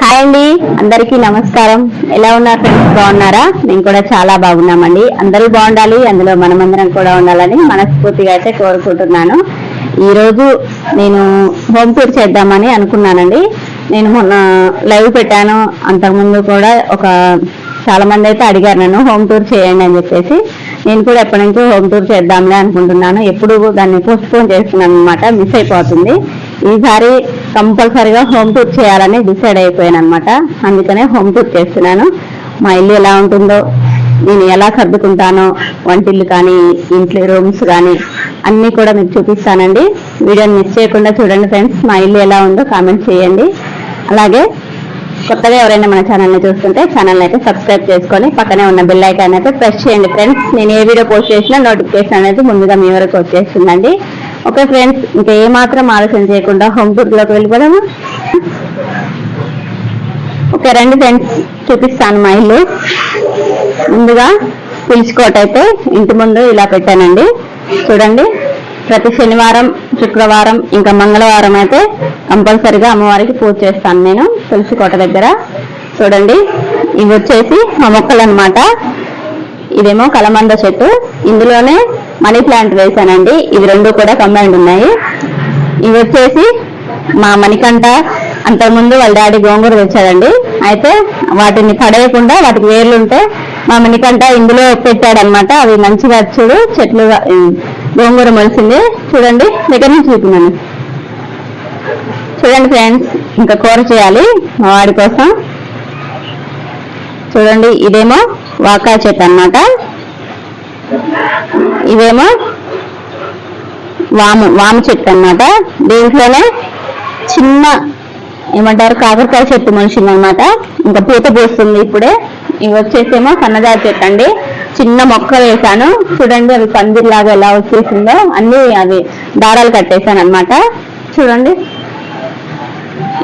Hi అండి అందరికీ నమస్కారం. ఎలా ఉన్నారు ఫ్రెండ్స్? బాగున్నారా? మేము కూడా చాలా బాగున్నామండి. అందరూ బాగుండాలి అందులో మనమందరం కూడా ఉండాలని మనస్ఫూర్తిగా అయితే కోరుకుంటున్నాను. ఈరోజు నేను హోమ్ టూర్ చేద్దామని అనుకున్నానండి. నేను మొన్న లైవ్ పెట్టాను. అంతకుముందు కూడా ఒక చాలా మంది అయితే అడిగారు నన్ను హోమ్ టూర్ చేయండి అని చెప్పేసి. నేను కూడా ఎప్పటి నుంచో హోమ్ టూర్ చేద్దాంలే అనుకుంటున్నాను. ఎప్పుడు దాన్ని పోస్ట్పోన్ చేస్తున్నాను అనమాట మిస్ అయిపోతుంది. ఈసారి కంపల్సరీగా హోమ్ టూర్ చేయాలని డిసైడ్ అయిపోయాను అనమాట అందుకనే హోమ్ టూర్ చేస్తున్నాను. మా ఇల్లు ఎలా ఉంటుందో నేను ఎలా సర్దుకుంటానో వంటిల్లు కానీ ఇంట్లో రూమ్స్ కానీ అన్నీ కూడా మీకు చూపిస్తానండి. వీడియోని మిస్ చేయకుండా చూడండి ఫ్రెండ్స్ మా ఇల్లు ఎలా ఉందో కామెంట్ చేయండి. అలాగే కొత్తగా ఎవరైనా మన ఛానల్ని చూస్తుంటే ఛానల్ అయితే సబ్స్క్రైబ్ చేసుకొని పక్కనే ఉన్న బెల్ ఐకాన్ అయితే ప్రెస్ చేయండి ఫ్రెండ్స్. నేను ఏ వీడియో పోస్ట్ చేసినా నోటిఫికేషన్ అనేది ముందుగా మీ వరకు వచ్చేస్తుందండి. ఓకే ఫ్రెండ్స్ ఇంకా ఏమాత్రం ఆలోచన చేయకుండా హోమ్ టూర్లోకి వెళ్ళిపోదాము. ఓకే రండి ఫ్రెండ్స్ చూపిస్తాను మా ఇల్లు. ముందుగా పిలుచుకోట అయితే ఇంటి ముందు ఇలా పెట్టానండి. చూడండి ప్రతి శనివారం శుక్రవారం ఇంకా మంగళవారం అయితే కంపల్సరిగా అమ్మవారికి పూజ చేస్తాను నేను తులసి కోట దగ్గర. చూడండి ఇవి వచ్చేసి మా మొక్కలు అనమాట ఇదేమో కలమంద చెట్టు. ఇందులోనే మనీ ప్లాంట్ వేసానండి ఇవి రెండు కూడా కంబైండ్ ఉన్నాయి. ఇవి వచ్చేసి మా మణికంఠ అంతకుముందు వాళ్ళ డాడీ గోంగూర తెచ్చాడండి. అయితే వాటిని పడేయకుండా వాటికి వేర్లు ఉంటే మా మణికంఠ ఇందులో పెట్టాడనమాట అవి మంచిగా చూడు చెట్లు గోంగూర మొలిసింది. చూడండి దగ్గర నుంచి చూపినాను. చూడండి ఫ్రెండ్స్ ఇంకా కూర చేయాలి మా వాడి కోసం. చూడండి ఇదేమో వాకా చెట్టు అన్నమాట. ఇవేమో వాము వాము చెట్టు అన్నమాట. దీంట్లోనే చిన్న ఏమంటారు కాకరకాయ చెట్టు మనిషింది అనమాట ఇంకా పూత పూస్తుంది ఇప్పుడే. ఇవి వచ్చేసేమో సన్నజాతి చెట్టు అండి. చిన్న మొక్కలు వేసాను. చూడండి అవి పందిర్లాగా ఎలా వచ్చేసిందో. అన్ని అవి దారాలు కట్టేశాను అనమాట చూడండి.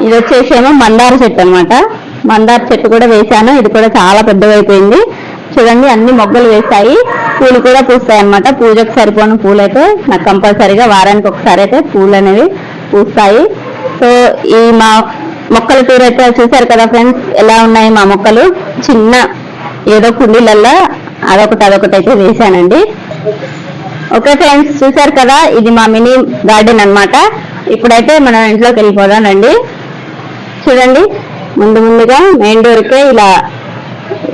ఇది వచ్చేసేమో మందార చెట్టు అన్నమాట. మందార చెట్టు కూడా వేశాను ఇది కూడా చాలా పెద్దగైపోయింది చూడండి అన్ని మొగ్గలు వేస్తాయి పూలు కూడా పూస్తాయి అన్నమాట పూజకు సరిపోయిన పూలు అయితే నాకు కంపల్సరీగా వారానికి ఒకసారి అయితే పూలు అనేవి పూస్తాయి. సో ఈ మా మొక్కల టూర్ అయితే చూశారు కదా ఫ్రెండ్స్ ఎలా ఉన్నాయి మా మొక్కలు? చిన్న ఏదో కుండీలల్లో అదొకటి అదొకటి అయితే వేశానండి. ఓకే ఫ్రెండ్స్ చూశారు కదా ఇది మా మినీ గార్డెన్ అన్నమాట. ఇప్పుడైతే మనం ఇంట్లోకి వెళ్ళిపోదాం రండి. చూడండి ముందు ముందుగా మెయిన్ డోర్కే ఇలా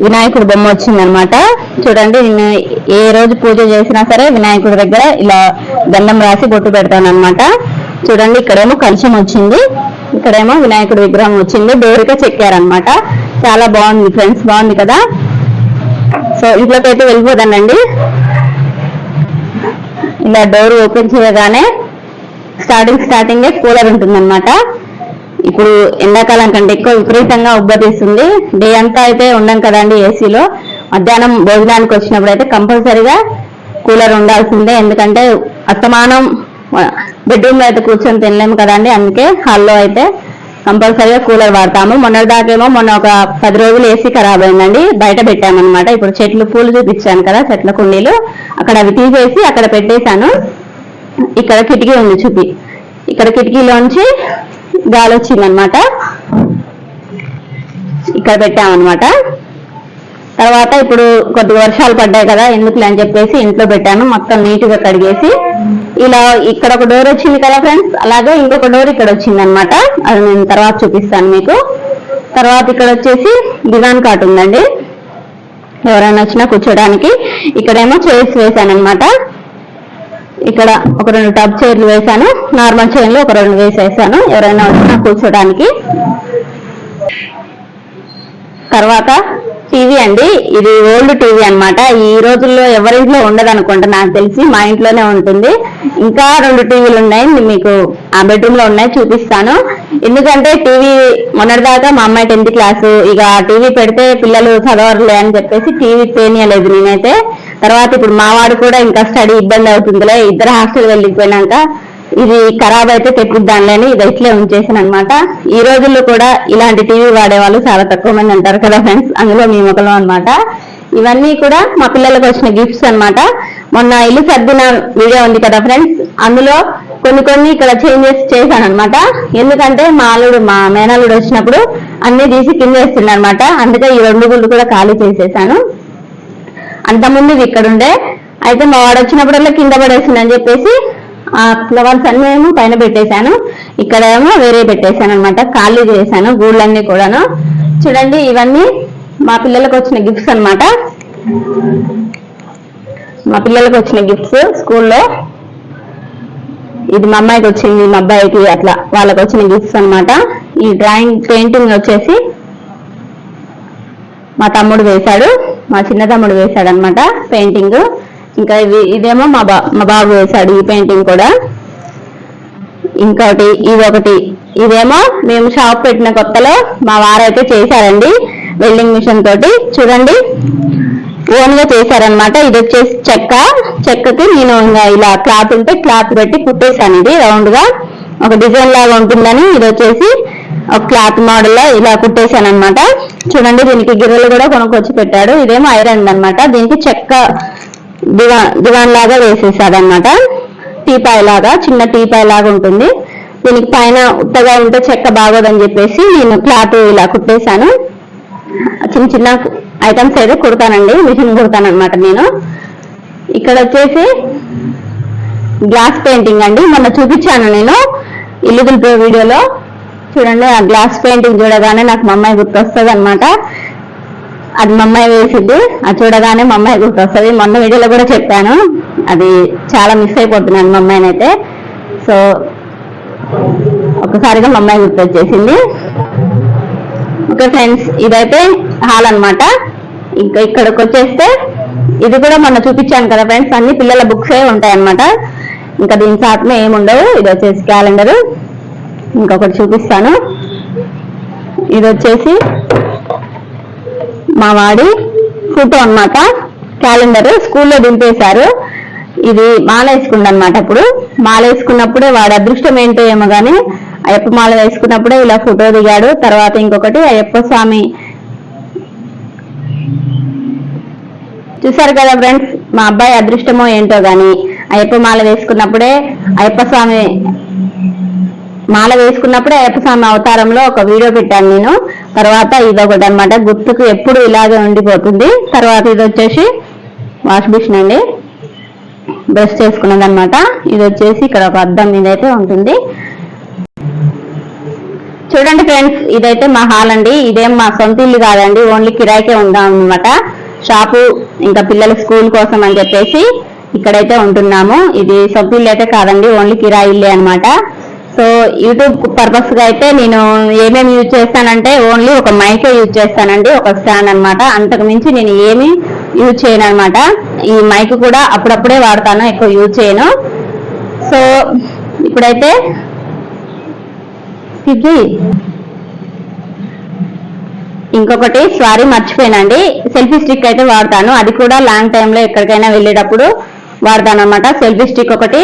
వినాయకుడి బొమ్మ వచ్చిందనమాట. చూడండి నేను ఏ రోజు పూజ చేసినా సరే వినాయకుడి దగ్గర ఇలా దండం రాసి బొట్టు పెడతాను అనమాట చూడండి ఇక్కడేమో కలుషం వచ్చింది. ఇక్కడేమో వినాయకుడి విగ్రహం వచ్చింది. డోరిగా చెక్కారనమాట. చాలా బాగుంది ఫ్రెండ్స్ బాగుంది కదా? సో ఇంట్లోకి అయితే వెళ్ళిపోదానండి ఇలా డోర్ ఓపెన్ చేయగానే స్టార్టింగ్ స్టార్టింగే కూలర్ ఉంటుందన్నమాట ఇప్పుడు ఎండాకాలం కంటే ఎక్కువ విపరీతంగా ఉబ్బరిస్తుంది. డే అంతా అయితే ఉండం కదండి ఏసీలో. మధ్యాహ్నం భోజనానికి వచ్చినప్పుడు అయితే కంపల్సరీగా కూలర్ ఉండాల్సిందే. ఎందుకంటే అస్తమానం బెడ్రూమ్లో అయితే కూర్చొని తినలేము కదండి. అందుకే హాల్లో అయితే కంపల్సరీగా కూలర్ వాడతాము. మొన్నటిదాకేమో మొన్న ఒక పది రోజులు ఏసీ ఖరాబ్ అయిందండి. బయట పెట్టామన్నమాట. ఇప్పుడు చెట్లు పూలు చూపించాను కదా చెట్ల కుండీలు. అక్కడ అవి తీసేసి అక్కడ పెట్టేశాను. ఇక్కడ కిటికీ ఉంది చూపి. ఇక్కడ కిటికీలోంచి గాలి వచ్చిందనమాట ఇక్కడ పెట్టామన్నమాట తర్వాత ఇప్పుడు కొద్దిగా వర్షాలు పడ్డాయి కదా ఎందుకులే అని చెప్పేసి ఇంట్లో పెట్టాను. మొత్తం నీట్గా కడిగేసి ఇలా ఇక్కడ ఒక డోర్ వచ్చింది కదా ఫ్రెండ్స్ అలాగే ఇంకొక డోర్ ఇక్కడ వచ్చింది అనమాట అది నేను తర్వాత చూపిస్తాను మీకు. తర్వాత ఇక్కడ వచ్చేసి దివాన్ కాట్ ఉందండి. ఎవరైనా వచ్చినా కూర్చోడానికి. ఇక్కడేమో చైర్స్ వేసాను అనమాట ఇక్కడ ఒక రెండు టబ్ చైర్లు వేసాను నార్మల్ చైర్లు ఒక రెండు వేసేసాను. ఎవరైనా వచ్చినా కూర్చోడానికి. తర్వాత టీవీ అండి. ఇది ఓల్డ్ టీవీ అన్నమాట. ఈ రోజుల్లో ఎవరింట్లో ఉండదు అనుకుంటా నాకు తెలిసి మా ఇంట్లోనే ఉంటుంది. ఇంకా రెండు టీవీలు ఉన్నాయి. మీకు ఆ బెడ్రూమ్లో ఉన్నాయి. చూపిస్తాను. ఎందుకంటే టీవీ మొన్నటిదాకా మా అమ్మాయి టెన్త్ క్లాసు. ఇక టీవీ పెడితే పిల్లలు చదవరులే అని చెప్పేసి టీవీ పేనియలేదు నేనైతే. తర్వాత ఇప్పుడు మా వాడు కూడా ఇంకా స్టడీ ఇబ్బంది అవుతుందిలే ఇద్దరు హాస్టల్ వెళ్ళిపోయినాక ఇది ఖరాబ్ అయితే తెప్పిద్దాంలేని ఇది ఇట్లే ఉంచేసాను అనమాట ఈ రోజుల్లో కూడా ఇలాంటి టీవీ వాడే వాళ్ళు చాలా తక్కువ మంది అంటారు కదా ఫ్రెండ్స్ అందులో మేము మొక్కలు అనమాట ఇవన్నీ కూడా మా పిల్లలకు వచ్చిన గిఫ్ట్స్ అనమాట మొన్న ఇల్లు సర్దిన వీడియో ఉంది కదా ఫ్రెండ్స్ అందులో కొన్ని కొన్ని ఇక్కడ చేంజెస్ చేశాను అనమాట ఎందుకంటే మా అల్లుడు మా మేనల్లుడు వచ్చినప్పుడు అన్ని తీసి కింద వేస్తుండే అనమాట అందుకే ఈ రెండు గుళ్ళు కూడా ఖాళీ చేసేసాను. అంతకుముందు ఇవి ఇక్కడ ఉండే అయితే మా వాడు వచ్చినప్పుడల్లా కింద అని చెప్పేసి ఆ ఫ్లవర్స్ అన్ని ఏమో పైన పెట్టేశాను. ఇక్కడ ఏమో వేరే పెట్టేశాను అనమాట ఖాళీ చేశాను గూళ్ళన్నీ కూడాను. చూడండి ఇవన్నీ మా పిల్లలకు వచ్చిన గిఫ్ట్స్ అనమాట మా పిల్లలకు వచ్చిన గిఫ్ట్స్ స్కూల్లో. ఇది మా అమ్మాయికి వచ్చింది మా అబ్బాయికి అట్లా వాళ్ళకి వచ్చిన గిఫ్ట్స్ అనమాట ఈ డ్రాయింగ్ పెయింటింగ్ వచ్చేసి మా తమ్ముడు వేశాడు మా చిన్న తమ్ముడు వేశాడు అనమాట పెయింటింగ్. ఇంకా ఇవి ఇదేమో మా బా మా బాబు వేశాడు ఈ పెయింటింగ్ కూడా. ఇంకొకటి ఇది ఒకటి ఇదేమో మేము షాప్ పెట్టిన కొత్తలో మా వారైతే చేశారండి వెల్డింగ్ మిషన్ తోటి. చూడండి ఓన్గా చేశారనమాట ఇది వచ్చేసి చెక్క. చెక్కకి నేను ఇంకా ఇలా క్లాత్ ఉంటే క్లాత్ పెట్టి కుట్టేశాను ఇది రౌండ్గా ఒక డిజైన్ లాగా ఉంటుందని ఇది వచ్చేసి ఒక క్లాత్ మోడల్లో ఇలా కుట్టేశాను అనమాట చూడండి దీనికి గిర్రెలు కూడా కొనుక్కొచ్చి పెట్టాడు. ఇదేమో ఐరన్ అన్నమాట. దీనికి చెక్క దివాన్ దివాన్ లాగా వేసేసాడు అనమాట టీపాయ్ లాగా చిన్న టీపాయ్ లాగా ఉంటుంది. దీనికి పైన ఉత్తగా ఉంటే చెక్క బాగోదని చెప్పేసి నేను క్లాత్ ఇలా కుట్టేశాను. చిన్న చిన్న ఐటమ్స్ అయితే కుడతానండి. మిషన్ కుడతాను అనమాట నేను. ఇక్కడ వచ్చేసి గ్లాస్ పెయింటింగ్ అండి. మొన్న చూపించాను నేను. ఇల్లు దులిపే వీడియోలో చూడండి ఆ గ్లాస్ పెయింటింగ్ చూడగానే నాకు మా అమ్మాయి గుర్తొస్తుంది అనమాట అది మా అమ్మాయి వేసింది అది చూడగానే మా అమ్మాయి గుర్తొస్తుంది. మొన్న వీడియోలో కూడా చెప్పాను అది చాలా మిస్ అయిపోతున్నాను మా అమ్మాయిని అయితే. సో ఒకసారిగా మా అమ్మాయి గుర్తొచ్చేసింది. ఓకే ఫ్రెండ్స్ ఇదైతే హాల్ అనమాట ఇంకా ఇక్కడికి వచ్చేస్తే ఇది కూడా మొన్న చూపించాను కదా ఫ్రెండ్స్ అన్ని పిల్లల బుక్స్ ఉంటాయి అనమాట ఇంకా దీని సాత్మే ఏముండవు. ఇది వచ్చేసి క్యాలెండర్. ఇంకొకటి చూపిస్తాను. ఇది వచ్చేసి మా వాడి ఫోటో అన్నమాట. క్యాలెండర్. స్కూల్లో దింపేశారు. ఇది మాల వేసుకుందనమాట అప్పుడు మాల వేసుకున్నప్పుడే వాడి అదృష్టం ఏంటో ఏమో కానీ అయ్యప్ప మాల వేసుకున్నప్పుడే ఇలా ఫోటో దిగాడు. తర్వాత ఇంకొకటి అయ్యప్ప స్వామి. చూసారు కదా ఫ్రెండ్స్ మా అబ్బాయి అదృష్టమో ఏంటో కానీ అయ్యప్ప మాల వేసుకున్నప్పుడే అయ్యప్ప స్వామి మాల వేసుకున్నప్పుడే అయ్యప్ప స్వామి అవతారంలో ఒక వీడియో పెట్టాను నేను. తర్వాత ఇది ఒకటి అనమాట గుర్తుకు ఎప్పుడు ఇలాగే ఉండిపోతుంది. తర్వాత ఇది వచ్చేసి వాష్ మిషన్ అండి. బ్రష్ చేసుకున్నది అనమాట ఇది వచ్చేసి ఇక్కడ ఒక అద్దం మీద అయితే ఉంటుంది. చూడండి ఫ్రెండ్స్ ఇదైతే మా హాల్ అండి. ఇదేం మా సొంత ఇల్లు కాదండి. ఓన్లీ కిరాయికే ఉందాం అనమాట షాపు ఇంకా పిల్లల స్కూల్ కోసం అని చెప్పేసి ఇక్కడైతే ఉంటున్నాము. ఇది సొంత అయితే కాదండి ఓన్లీ కిరాయి ఇల్లే అనమాట సో యూట్యూబ్ పర్పస్గా అయితే నేను ఏమేమి యూజ్ చేస్తానంటే ఓన్లీ ఒక మైకే యూజ్ చేస్తానండి ఒక స్టాండ్ అన్నమాట. అంతకు మించి నేను ఏమి యూజ్ చేయను అనమాట ఈ మైక్ కూడా అప్పుడప్పుడే వాడతాను ఎక్కువ యూజ్ చేయను. సో ఇప్పుడైతే ఇది ఇంకొకటి సారీ మర్చిపోయానండి. సెల్ఫీ స్టిక్ అయితే వాడతాను. అది కూడా లాంగ్ టైంలో ఎక్కడికైనా వెళ్ళేటప్పుడు వాడతాను సెల్ఫీ స్టిక్ ఒకటి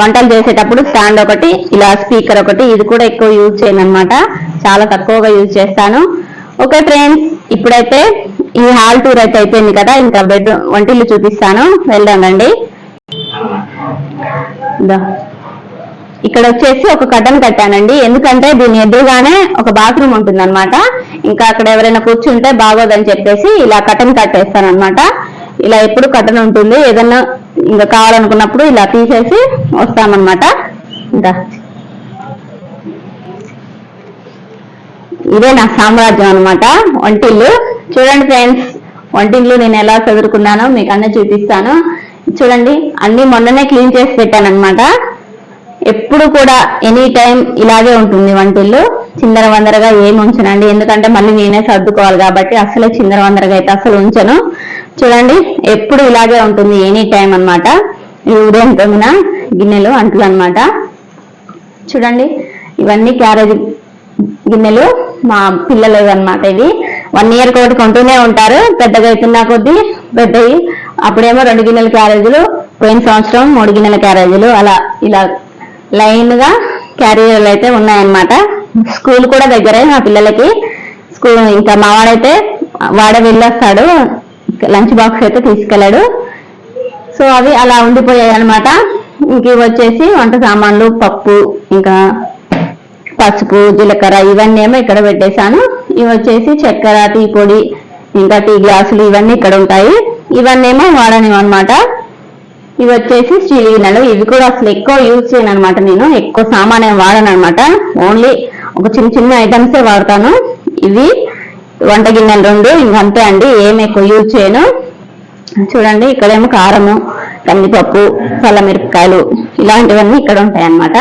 వంటలు చేసేటప్పుడు స్టాండ్ ఒకటి ఇలా స్పీకర్ ఒకటి ఇది కూడా ఎక్కువ యూజ్ చేయను అనమాట చాలా తక్కువగా యూజ్ చేస్తాను. ఓకే ఫ్రెండ్స్ ఇప్పుడైతే ఈ హాల్ టూర్ అయితే అయిపోయింది కదా ఇంకా బెడ్ వంటిల్లు చూపిస్తాను. వెళ్దాం రండి. ఇక్కడ వచ్చేసి ఒక కటన్ కట్టానండి. ఎందుకంటే దీని ఎదురుగానే ఒక బాత్రూమ్ ఉంటుంది అనమాట ఇంకా అక్కడ ఎవరైనా కూర్చుంటే బాగోదని చెప్పేసి ఇలా కటన్ కట్టేస్తాను అనమాట ఇలా ఎప్పుడు కటన్ ఉంటుంది. ఏదన్నా ఇంకా కావాలనుకున్నప్పుడు ఇలా తీసేసి వస్తామన్నమాట. ఇంకా ఇదే నా సామ్రాజ్యం అనమాట వంటిల్లు. చూడండి ఫ్రెండ్స్ వంటిల్లు నేను ఎలా చదువుకున్నానో మీకు అన్నీ చూపిస్తాను. చూడండి అన్ని మొన్ననే క్లీన్ చేసి పెట్టాను అనమాట ఎప్పుడు కూడా ఎనీ టైం ఇలాగే ఉంటుంది వంటిల్లు. చిందర వందరగా ఏమి ఉంచనండి. ఎందుకంటే మళ్ళీ నేనే సర్దుకోవాలి కాబట్టి అసలే చిందర వందరగా అయితే అసలు ఉంచను. చూడండి ఎప్పుడు ఇలాగే ఉంటుంది ఎనీ టైం అన్నమాట. ఈ ఉదయం తొమ్మిన గిన్నెలు అంటులు అనమాట చూడండి ఇవన్నీ క్యారేజ్ గిన్నెలు మా పిల్లలు అనమాట ఇవి. వన్ ఇయర్ ఒకటి కొంటూనే ఉంటారు. పెద్దగా అవుతున్నా కొద్దీ పెద్దవి అప్పుడేమో రెండు గిన్నెల క్యారేజీలు పోయిన సంవత్సరం మూడు గిన్నెల క్యారేజీలు అలా ఇలా లైన్గా క్యారియర్లు అయితే ఉన్నాయన్నమాట. స్కూల్ కూడా దగ్గరే మా పిల్లలకి. స్కూల్ ఇంకా మా వాడైతే వాడే వెళ్ళొస్తాడు. లంచ్ బాక్స్ అయితే తీసుకెళ్ళాడు. సో అవి అలా ఉండిపోయాయి అనమాట ఇంక వచ్చేసి వంట సామాన్లు పప్పు ఇంకా పసుపు జీలకర్ర ఇవన్నీ ఏమో ఇక్కడ పెట్టేశాను. ఇవి వచ్చేసి చక్కెర టీ పొడి ఇంకా టీ గ్లాసులు ఇవన్నీ ఇక్కడ ఉంటాయి. ఇవన్నీ ఏమో వాడనివి అనమాట ఇవి వచ్చేసి స్టీల్ గిన్నెలు ఇవి కూడా అసలు ఎక్కువ యూజ్ చేయను అనమాట నేను. ఎక్కువ సామాన్ వాడను అనమాట ఓన్లీ ఒక చిన్న చిన్న ఐటమ్సే వాడతాను. ఇవి వంట గిన్నెలు రెండు ఇంకంతే అండి. ఏమి ఎక్కువ యూజ్ చేయను. చూడండి ఇక్కడేమో కారము కందిపప్పు చల్లమిరపకాయలు ఇలాంటివన్నీ ఇక్కడ ఉంటాయి అన్నమాట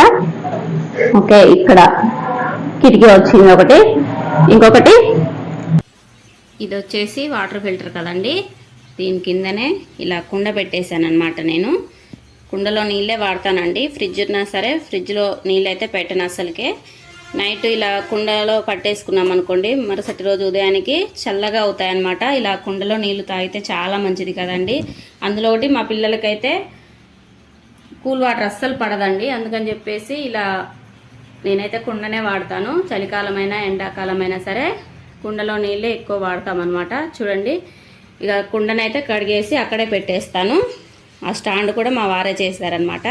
ఓకే ఇక్కడ కిటికీ వచ్చింది ఒకటి. ఇంకొకటి. ఇది వచ్చేసి వాటర్ ఫిల్టర్ కదండి. దీని కిందనే ఇలా కుండ పెట్టేశాను అనమాట నేను. కుండలో నీళ్ళే వాడతానండి. ఫ్రిడ్జ్ ఉన్నా సరే ఫ్రిడ్జ్లో నీళ్ళైతే పెట్టను అసలుకే. నైట్ ఇలా కుండలో పట్టేసుకున్నాం అనుకోండి మరుసటి రోజు ఉదయానికి చల్లగా అవుతాయన్నమాట. ఇలా కుండలో నీళ్ళు తాగితే చాలా మంచిది కదండి. అందులో ఒకటి మా పిల్లలకైతే కూల్ వాటర్ అస్సలు పడదండి. అందుకని చెప్పేసి ఇలా నేనైతే కుండనే వాడతాను. చలికాలమైనా ఎండాకాలమైనా సరే కుండలో నీళ్ళే ఎక్కువ వాడతామన్నమాట. చూడండి ఇక కుండనైతే కడిగేసి అక్కడే పెట్టేస్తాను. ఆ స్టాండ్ కూడా మా వారే చేశారనమాట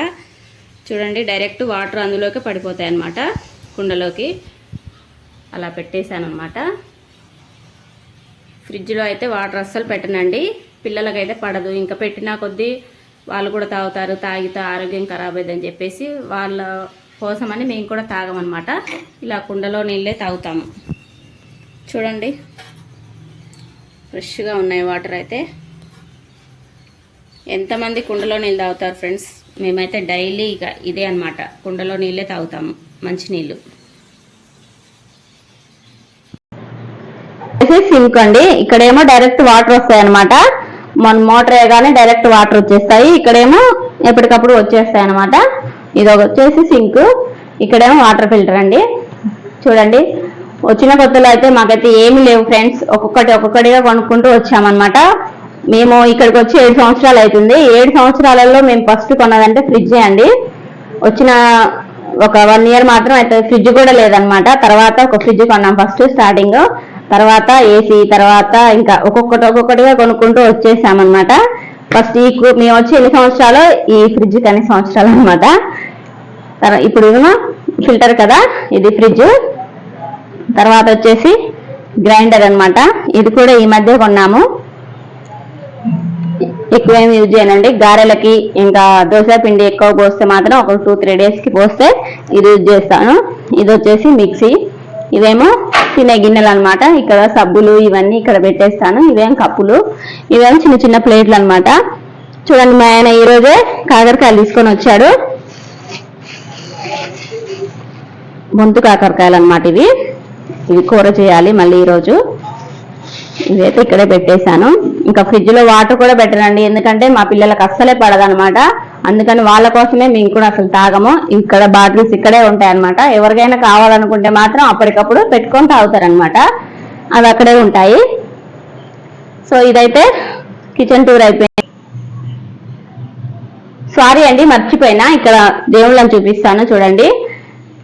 చూడండి డైరెక్ట్ వాటర్ అందులోకి పడిపోతాయి అన్నమాట కుండలోకి. అలా పెట్టేశాను అనమాట ఫ్రిడ్జ్లో అయితే వాటర్ అస్సలు పెట్టనండి. పిల్లలకైతే పడదు. ఇంకా పెట్టినా కొద్దీ వాళ్ళు కూడా తాగుతారు. తాగితే ఆరోగ్యం ఖరాబ్ అయిందని చెప్పేసి వాళ్ళ కోసమని మేము కూడా తాగమన్నమాట. ఇలా కుండలో నీళ్ళే తాగుతాము. చూడండి. ఫ్రెష్గా ఉన్నాయి వాటర్ అయితే. ఎంతమంది కుండలో నీళ్ళు తాగుతారు ఫ్రెండ్స్? మేమైతే డైలీ ఇక ఇదే అన్నమాట. కుండలో నీళ్ళే తాగుతాము మంచినీళ్ళు సింక్ అండి. ఇక్కడేమో డైరెక్ట్ వాటర్ వస్తాయి అనమాట మన మోటార్ వేయగానే డైరెక్ట్ వాటర్ వచ్చేస్తాయి. ఇక్కడేమో ఎప్పటికప్పుడు వచ్చేస్తాయి అనమాట ఇది ఒక వచ్చేసి సింక్ ఇక్కడేమో వాటర్ ఫిల్టర్ అండి. చూడండి. వచ్చిన కొత్తలో అయితే మాకైతే ఏమి లేవు ఫ్రెండ్స్. ఒక్కొక్కటి ఒక్కొక్కటిగా కొనుక్కుంటూ వచ్చామన్నమాట. మేము ఇక్కడికి వచ్చి ఏడు సంవత్సరాలు అవుతుంది. ఏడు సంవత్సరాలలో మేము ఫస్ట్ కొన్నదంటే ఫ్రిడ్జే అండి. వచ్చిన ఒక వన్ ఇయర్ మాత్రం అయితే ఫ్రిడ్జ్ కూడా లేదనమాట తర్వాత ఒక ఫ్రిడ్జ్ కొన్నాం ఫస్ట్ స్టార్టింగ్. తర్వాత ఏసీ తర్వాత ఇంకా ఒక్కొక్కటి ఒక్కొక్కటిగా కొనుక్కుంటూ వచ్చేసామన్నమాట. ఫస్ట్ ఈ మేము వచ్చి ఎన్ని సంవత్సరాలు? ఈ ఫ్రిడ్జ్ అన్ని సంవత్సరాలు అనమాట ఇప్పుడు ఫిల్టర్ కదా? ఇది ఫ్రిడ్జ్. తర్వాత వచ్చేసి గ్రైండర్ అనమాట ఇది కూడా ఈ మధ్య కొన్నాము. ఎక్కువ ఏమి యూజ్ చేయనండి. గారెలకి ఇంకా దోశ పిండి ఎక్కువ పోస్తే మాత్రం ఒక టూ త్రీ డేస్కి పోస్తే ఇది యూజ్ చేస్తాను. ఇది వచ్చేసి మిక్సీ. ఇవేమో తినే గిన్నెలు అనమాట ఇక్కడ సబ్బులు ఇవన్నీ ఇక్కడ పెట్టేస్తాను. ఇవేం కప్పులు. ఇవేమో చిన్న చిన్న ప్లేట్లు అనమాట చూడండి మా ఆయన ఈరోజే కాకరకాయలు తీసుకొని వచ్చాడు. ముందు కాకరకాయలు అనమాట ఇవి. ఇవి కూర చేయాలి మళ్ళీ ఈరోజు. ఇదైతే ఇక్కడే పెట్టేశాను. ఇంకా ఫ్రిడ్జ్లో వాటర్ కూడా పెట్టనండి. ఎందుకంటే మా పిల్లలకు అస్సలే పడదనమాట. అందుకని వాళ్ళ కోసమే మేము కూడా అసలు తాగము. ఇక్కడ బాటిల్స్ ఇక్కడే ఉంటాయి అనమాట ఎవరికైనా కావాలనుకుంటే మాత్రం అప్పటికప్పుడు పెట్టుకొని తాగుతారనమాట అవి అక్కడే ఉంటాయి. సో ఇదైతే కిచెన్ టూర్ అయిపోయింది. సారీ అండి మర్చిపోయినా. ఇక్కడ దేవుళ్ళని చూపిస్తాను చూడండి.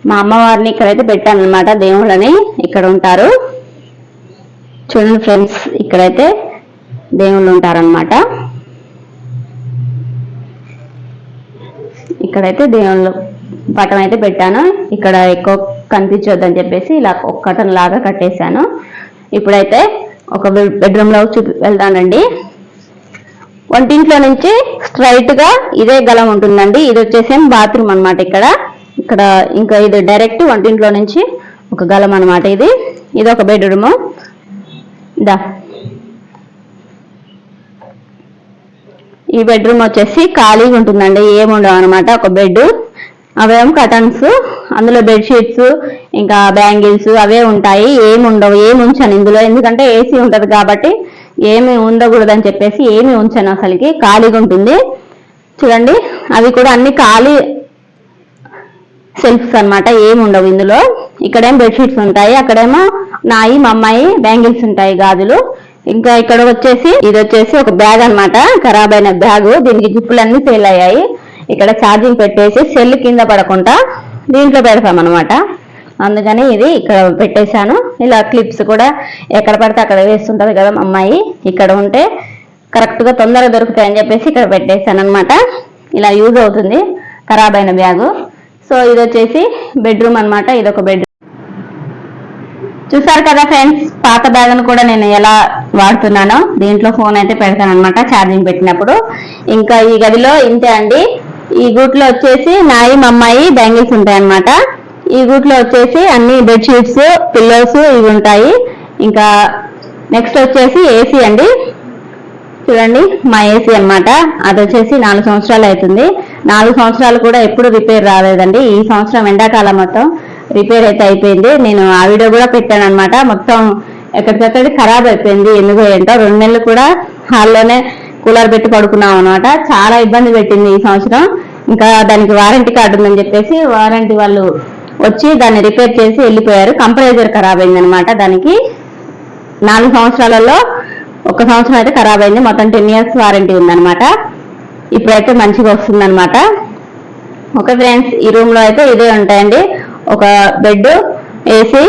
మా అమ్మవారిని ఇక్కడైతే పెట్టాను అనమాట దేవుళ్ళని ఇక్కడ ఉంటారు. చూడండి ఫ్రెండ్స్ ఇక్కడైతే దేవుళ్ళు ఉంటారనమాట ఇక్కడైతే దేవుళ్ళు పటం అయితే పెట్టాను. ఇక్కడ ఎక్కువ కనిపించొద్దని చెప్పేసి ఇలా ఒక కటన్ లాగా కట్టేశాను. ఇప్పుడైతే ఒక బెడ్రూమ్లో చూపి వెళ్తానండి. వంటింట్లో నుంచి స్ట్రైట్గా ఇదే గలం ఉంటుందండి. ఇది వచ్చేసి బాత్రూమ్ అన్నమాట ఇక్కడ. ఇక్కడ ఇంకా ఇది డైరెక్ట్ వంటింట్లో నుంచి ఒక గలం అన్నమాట ఇది. ఇది ఒక బెడ్రూమ్ దా ఈ బెడ్రూమ్ వచ్చేసి ఖాళీగా ఉంటుందండి. ఏముండవు అనమాట ఒక బెడ్ అవేం కటన్స్ అందులో బెడ్షీట్స్ ఇంకా బ్యాంగిల్స్ అవే ఉంటాయి. ఏమి ఉండవు. ఏమి ఉంచాను ఇందులో. ఎందుకంటే ఏసీ ఉంటుంది కాబట్టి ఏమి ఉండకూడదని చెప్పేసి ఏమి ఉంచాను అసలుకి. ఖాళీగా ఉంటుంది. చూడండి. అవి కూడా అన్ని ఖాళీ సెల్ఫ్స్ అన్నమాట ఏమి ఉండవు ఇందులో. ఇక్కడేమో బెడ్షీట్స్ ఉంటాయి అక్కడేమో నాయి మా అమ్మాయి బ్యాంగిల్స్ ఉంటాయి గాజులు. ఇంకా ఇక్కడ వచ్చేసి ఇది వచ్చేసి ఒక బ్యాగ్ అన్నమాట ఖరాబ్ అయిన బ్యాగ్ దీనికి జిప్పులన్నీ ఫెయిల్ అయ్యాయి. ఇక్కడ ఛార్జింగ్ పెట్టేసి సెల్ కింద పడకుండా దీంట్లో పెడతాం అనమాట అందుకని ఇది ఇక్కడ పెట్టేశాను. ఇలా క్లిప్స్ కూడా ఎక్కడ పడితే అక్కడ వేస్తుంటది కదా మా అమ్మాయి ఇక్కడ ఉంటే కరెక్ట్గా తొందరగా దొరుకుతాయని చెప్పేసి ఇక్కడ పెట్టేశాను అనమాట ఇలా యూజ్ అవుతుంది ఖరాబ్ అయిన బ్యాగు సో ఇది వచ్చేసి బెడ్రూమ్ అన్నమాట ఇది ఒక బెడ్రూమ్. చూసారు కదా ఫ్రెండ్స్ పాత బ్యాగ్ కూడా నేను ఎలా వాడుతున్నానో దీంట్లో ఫోన్ అయితే పెడతాను అనమాట ఛార్జింగ్ పెట్టినప్పుడు. ఇంకా ఈ గదిలో ఇంతే అండి. ఈ గూట్లో వచ్చేసి నాయి మా అమ్మాయి బ్యాంగిల్స్ ఉంటాయి అన్నమాట ఈ గూట్లో వచ్చేసి అన్ని బెడ్షీట్స్ పిల్లోస్ ఇవి ఉంటాయి. ఇంకా నెక్స్ట్ వచ్చేసి ఏసీ అండి. చూడండి మా ఏసీ అన్నమాట. అది వచ్చేసి నాలుగు సంవత్సరాలు అవుతుంది. నాలుగు సంవత్సరాలు కూడా ఎప్పుడు రిపేర్ రాలేదండి. ఈ సంవత్సరం ఎండాకాలం మొత్తం రిపేర్ అయితే అయిపోయింది. నేను ఆ వీడియో కూడా పెట్టాను అనమాట మొత్తం ఎక్కడికక్కడి ఖరాబ్ అయిపోయింది. ఎందుకు ఏంటో రెండు నెలలు కూడా హాల్లోనే కూలర్ పెట్టి పడుకున్నాం అనమాట చాలా ఇబ్బంది పెట్టింది ఈ సంవత్సరం. ఇంకా దానికి వారంటీ కార్డు ఉందని చెప్పేసి వారంటీ వాళ్ళు వచ్చి దాన్ని రిపేర్ చేసి వెళ్ళిపోయారు. కంపరేజర్ ఖరాబ్ అయింది అనమాట దానికి. నాలుగు సంవత్సరాలలో ఒక సంవత్సరం అయితే ఖరాబ్ అయింది. మొత్తం టెన్ ఇయర్స్ వారంటీ ఉందనమాట ఇప్పుడైతే మంచిగా వస్తుందన్నమాట. ఓకే ఫ్రెండ్స్ ఈ రూమ్లో అయితే ఇదే ఉంటాయండి. ఒక బెడ్ ఏసీ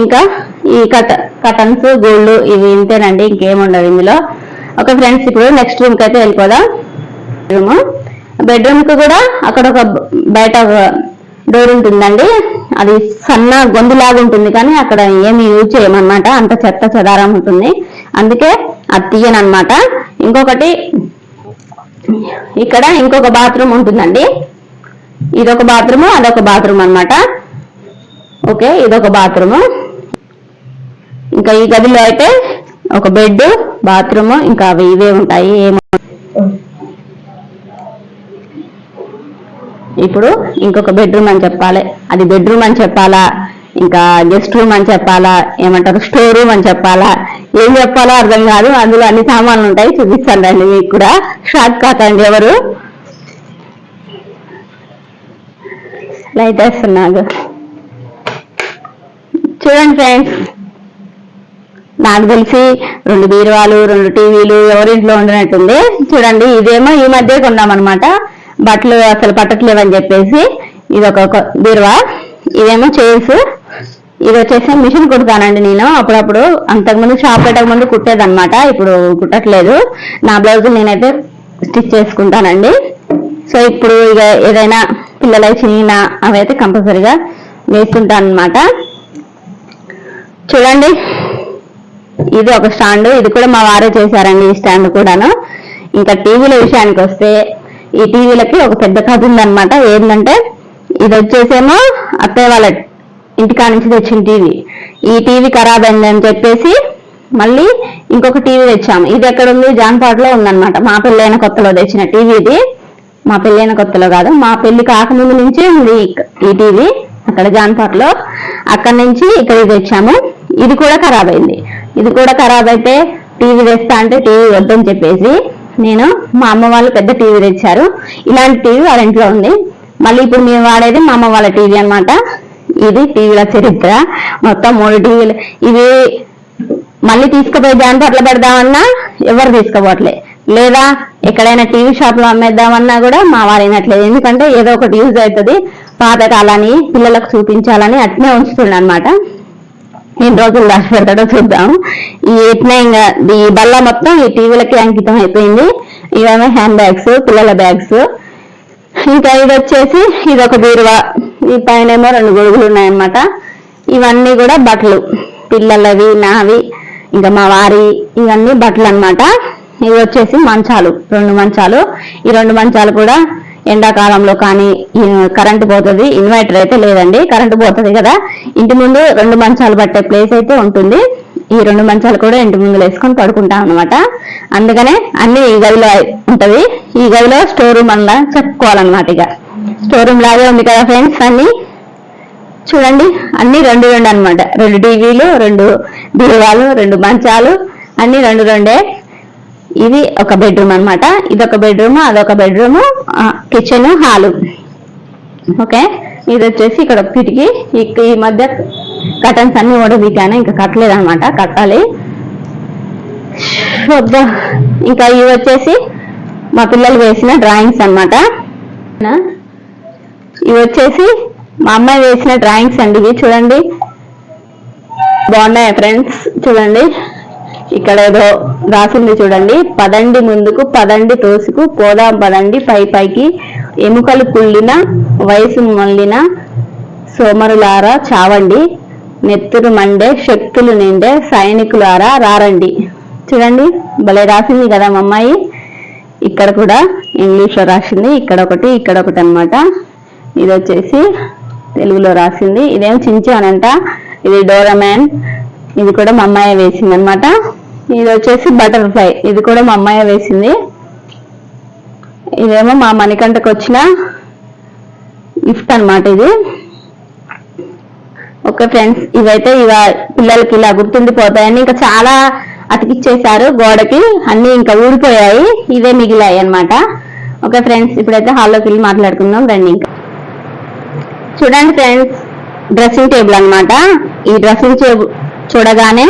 ఇంకా ఈ కట కటన్స్ గోల్డ్ ఇవి ఇంతేనండి ఇంకేం ఉండవు ఇందులో. ఓకే ఫ్రెండ్స్ ఇప్పుడు నెక్స్ట్ రూమ్కి అయితే వెళ్ళిపోదాం. రూమ్ బెడ్రూమ్కి కూడా అక్కడ ఒక బయట డోర్ ఉంటుందండి. అది సన్న గొంతులాగా ఉంటుంది కానీ అక్కడ ఏమి యూజ్ చేయమన్నమాట. అంత చెత్త చెదారం ఉంటుంది. అందుకే అది తీయనమాట ఇంకొకటి ఇక్కడ ఇంకొక బాత్రూమ్ ఉంటుందండి. ఇదొక బాత్రూమ్ అదొక బాత్రూమ్ అన్నమాట. ఓకే ఇదొక బాత్రూమ్. ఇంకా ఈ గదిలో అయితే ఒక బెడ్ బాత్రూమ్ ఇంకా అవి ఇవే ఉంటాయి ఏమో. ఇప్పుడు ఇంకొక బెడ్రూమ్ అని చెప్పాలి. అది బెడ్రూమ్ అని చెప్పాలా? ఇంకా గెస్ట్ రూమ్ అని చెప్పాలా ఏమంటారు స్టోర్ రూమ్ అని చెప్పాలా ఏం చెప్పాలో అర్థం కాదు. అందులో అన్ని సామాన్లు ఉంటాయి చూపిస్తాను రండి మీకు కూడా. షాక్ కాకండి ఎవరు? లైట్ వేస్తున్నాడు. చూడండి ఫ్రెండ్స్ నాకు తెలిసి రెండు బీరువాలు రెండు టీవీలు ఎవరింట్లో ఉండనట్టుంది. చూడండి ఇదేమో ఈ మధ్య కొన్నామన్నమాట. బట్టలు అసలు పట్టట్లేవని చెప్పేసి ఇది ఒక బీరువా? ఇదేమో చైర్స్. ఇది వచ్చేసి మిషన్ కుడతానండి నేను. అప్పుడప్పుడు అంతకుముందు షాప్ పెట్టక ముందు కుట్టేదన్నమాట. ఇప్పుడు కుట్టట్లేదు. నా బ్లౌజ్ నేనైతే స్టిచ్ చేసుకుంటానండి. సో ఇప్పుడు ఇక ఏదైనా పిల్లల చిన్న అవైతే కంపల్సరీగా వేసుకుంటాను అనమాట చూడండి. ఇది ఒక స్టాండ్. ఇది కూడా మా వారే చేశారండి ఈ స్టాండ్ కూడాను. ఇంకా టీవీల విషయానికి వస్తే ఈ టీవీలకి ఒక పెద్ద కథ ఉందనమాట ఏంటంటే ఇది వచ్చేసేమో అత్తయ్య వాళ్ళ ఇంటికా నుంచి తెచ్చిన టీవీ. ఈ టీవీ ఖరాబ్ అయిందని చెప్పేసి మళ్ళీ ఇంకొక టీవీ తెచ్చాము. ఇది ఎక్కడ ఉంది జాన్పాట్లో ఉందన్నమాట. మా పెళ్ళైన కొత్తలో తెచ్చిన టీవీ ఇది. మా పెళ్ళైన కొత్తలో కాదు. మా పెళ్ళి కాకముందు నుంచే ఉంది ఈ టీవీ. అక్కడ జాన్పాట్లో అక్కడ నుంచి ఇక్కడికి తెచ్చాము. ఇది కూడా ఖరాబ్ అయింది. ఇది కూడా ఖరాబ్ అయితే టీవీ తెస్తా అంటే టీవీ వద్దని చెప్పేసి నేను మా అమ్మ వాళ్ళు పెద్ద టీవీ తెచ్చారు. ఇలాంటి టీవీ వాళ్ళ ఇంట్లో ఉంది. మళ్ళీ ఇప్పుడు మేము వాడేది మా అమ్మ వాళ్ళ టీవీ అన్నమాట. ఇది టీవీల చరిత్ర. మొత్తం మూడు టీవీలు. ఇవి మళ్ళీ తీసుకుపోయి దాంట్లో అట్లా పెడదామన్నా ఎవరు తీసుకోపోవట్లే. లేదా ఎక్కడైనా టీవీ షాప్లో అమ్మేద్దామన్నా కూడా మా వారు ఎందుకంటే ఏదో ఒకటి యూజ్ అవుతుంది. పాతకాలని పిల్లలకు చూపించాలని అట్నే ఉంచుతుండ అనమాట ఎన్ని రోజులు దాచి పెడతాడో చూద్దాం. ఈ ఎట్నే ఇంకా ఈ బల్ల మొత్తం ఈ టీవీలకి అంకితం అయిపోయింది. ఇవేమో హ్యాండ్ బ్యాగ్స్ పిల్లల బ్యాగ్స్. ఇంకా ఇది వచ్చేసి ఇది ఒక బీరువా. ఈ పైన ఏమో రెండు గొడుగులు ఉన్నాయన్నమాట. ఇవన్నీ కూడా బట్టలు. పిల్లలవి నావి ఇంకా మా వారి ఇవన్నీ బట్టలు అన్నమాట. ఇవి వచ్చేసి మంచాలు రెండు మంచాలు. ఈ రెండు మంచాలు కూడా ఎండాకాలంలో కానీ కరెంటు పోతుంది ఇన్వర్టర్ అయితే లేదండి. కరెంటు పోతుంది కదా. ఇంటి ముందు రెండు మంచాలు పట్టే ప్లేస్ అయితే ఉంటుంది. ఈ రెండు మంచాలు కూడా ఇంటి ముందు వేసుకొని పడుకుంటాం అనమాట అందుకనే అన్ని ఈ గదిలో ఉంటది. ఈ గదిలో స్టోర్ రూమ్ అలా చెప్పుకోవాలన్నమాట ఇక. స్టోర్ రూమ్ లాగే ఉంది కదా ఫ్రెండ్స్ అన్ని? చూడండి అన్ని రెండు రెండు అన్నమాట. రెండు టీవీలు రెండు బీరువాలు రెండు మంచాలు అన్ని రెండు రెండే. ఇది ఒక బెడ్రూమ్ అన్నమాట. ఇది ఒక బెడ్రూమ్ అదొక బెడ్రూమ్ కిచెన్ హాలు. ఓకే? ఇది వచ్చేసి ఇక్కడ కిటికీ ఈ మధ్య కటన్స్ అన్ని కూడా వీకాను ఇంకా కట్టలేదు అనమాట కట్టాలి ఇంకా ఇవి వచ్చేసి మా పిల్లలు వేసిన డ్రాయింగ్స్ అన్నమాట. ఇవి వచ్చేసి మా అమ్మాయి వేసిన డ్రాయింగ్స్ అండి ఇవి చూడండి. బాగున్నాయి ఫ్రెండ్స్ చూడండి. ఇక్కడ ఏదో రాసింది చూడండి. పదండి ముందుకు పదండి తోసుకు పోదాం పదండి పై పైకి. ఎముకలు కుళ్ళిన వయసు మళ్ళిన సోమరులారా చావండి. నెత్తురు మండే శక్తులు నిండే సైనికులారా రారండి. చూడండి భలే రాసింది కదా మా అమ్మాయి ఇక్కడ కూడా ఇంగ్లీష్లో రాసింది ఇక్కడ ఒకటి ఇక్కడ ఒకటి అన్నమాట. ఇది వచ్చేసి తెలుగులో రాసింది. ఇదేం చించానంట ఇది డోరమ్యాన్ ఇది కూడా మా అమ్మాయి వేసింది అనమాట ఇది వచ్చేసి బటర్ఫ్లై. ఇది కూడా మా అమ్మాయి వేసింది. ఇదేమో మా మణికంటకు వచ్చిన గిఫ్ట్ అనమాట ఇది. ఓకే ఫ్రెండ్స్ ఇవైతే ఇవ పిల్లలకి ఇలా గుర్తుండిపోతాయని ఇంకా చాలా అతికిచ్చేశారు గోడకి. అన్ని ఇంకా ఊడిపోయాయి. ఇవే మిగిలాయి అనమాట ఓకే ఫ్రెండ్స్ ఇప్పుడైతే హాల్లోకి వెళ్ళి మాట్లాడుకుందాం. రండి ఇంకా. చూడండి ఫ్రెండ్స్ డ్రెస్సింగ్ టేబుల్ అనమాట ఈ డ్రెస్సింగ్ టేబుల్ చూడగానే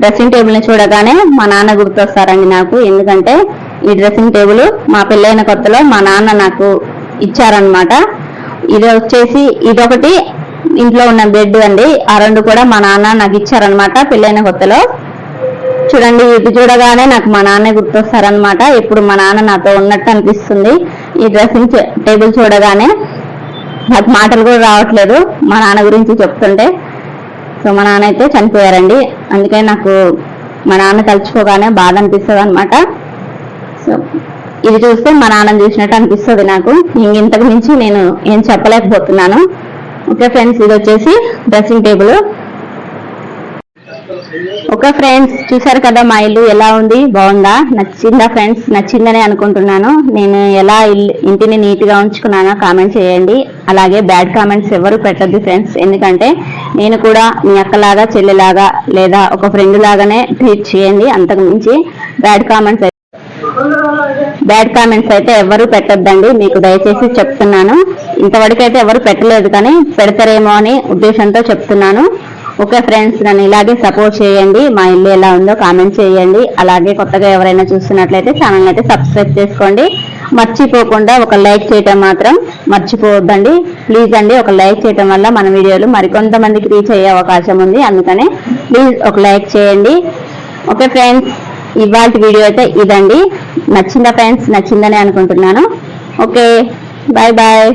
డ్రెస్సింగ్ టేబుల్ని చూడగానే మా నాన్న గుర్తొస్తారండి నాకు. ఎందుకంటే ఈ డ్రెస్సింగ్ టేబుల్ మా పెళ్ళైన కొత్తలో మా నాన్న నాకు ఇచ్చారనమాట ఇది వచ్చేసి ఇదొకటి. ఇంట్లో ఉన్న బెడ్ అండి. ఆ రెండు కూడా మా నాన్న నాకు ఇచ్చారనమాట పెళ్ళైన కొత్తలో. చూడండి ఇది చూడగానే నాకు మా నాన్న గుర్తొస్తారనమాట ఇప్పుడు మా నాన్న నాతో ఉన్నట్టు అనిపిస్తుంది. ఈ డ్రెస్సింగ్ టేబుల్ చూడగానే నాకు మాటలు కూడా రావట్లేదు. మా నాన్న గురించి చెప్తుంటే. సో మా నాన్న అయితే చనిపోయారండి. అందుకే నాకు మా నాన్న తలుచుకోగానే బాధ అనిపిస్తుంది అనమాట సో ఇది చూస్తే మా నాన్న చూసినట్టు అనిపిస్తుంది నాకు. ఇంక ఇంతకు మించి నేను ఏం చెప్పలేకపోతున్నాను. ఓకే ఫ్రెండ్స్ ఇది వచ్చేసి డ్రెస్సింగ్ టేబుల్. ఓకే ఫ్రెండ్స్ చూసారు కదా మా ఇల్లు ఎలా ఉంది? బాగుందా? నచ్చిందా ఫ్రెండ్స్? నచ్చిందని అనుకుంటున్నాను. నేను ఎలా ఇల్లు ఇంటిని నీట్గా ఉంచుకున్నానో కామెంట్ చేయండి. అలాగే బ్యాడ్ కామెంట్స్ ఎవరు పెట్టద్దు ఫ్రెండ్స్. ఎందుకంటే నేను కూడా మీ అక్కలాగా చెల్లిలాగా లేదా ఒక ఫ్రెండ్ లాగానే ట్రీట్ చేయండి. అంతకు మించి బ్యాడ్ కామెంట్స్ బ్యాడ్ కామెంట్స్ అయితే ఎవరు పెట్టద్దండి. మీకు దయచేసి చెప్తున్నాను. ఇంతవరకు అయితే ఎవరు పెట్టలేదు కానీ పెడతారేమో అని ఉద్దేశంతో చెప్తున్నాను. ఓకే ఫ్రెండ్స్ నన్ను ఇలాగే సపోర్ట్ చేయండి. మా ఇల్లు ఎలా ఉందో కామెంట్ చేయండి. అలాగే కొత్తగా ఎవరైనా చూస్తున్నట్లయితే ఛానల్ అయితే సబ్స్క్రైబ్ చేసుకోండి. మర్చిపోకుండా ఒక లైక్ చేయటం మాత్రం మర్చిపోవద్దండి. ప్లీజ్ అండి ఒక లైక్ చేయటం వల్ల మన వీడియోలు మరికొంతమందికి రీచ్ అయ్యే అవకాశం ఉంది. అందుకనే ప్లీజ్ ఒక లైక్ చేయండి. ఓకే ఫ్రెండ్స్ ఇవాళ వీడియో అయితే ఇదండి. నచ్చిందా ఫ్రెండ్స్? నచ్చిందని అనుకుంటున్నాను. Okay bye bye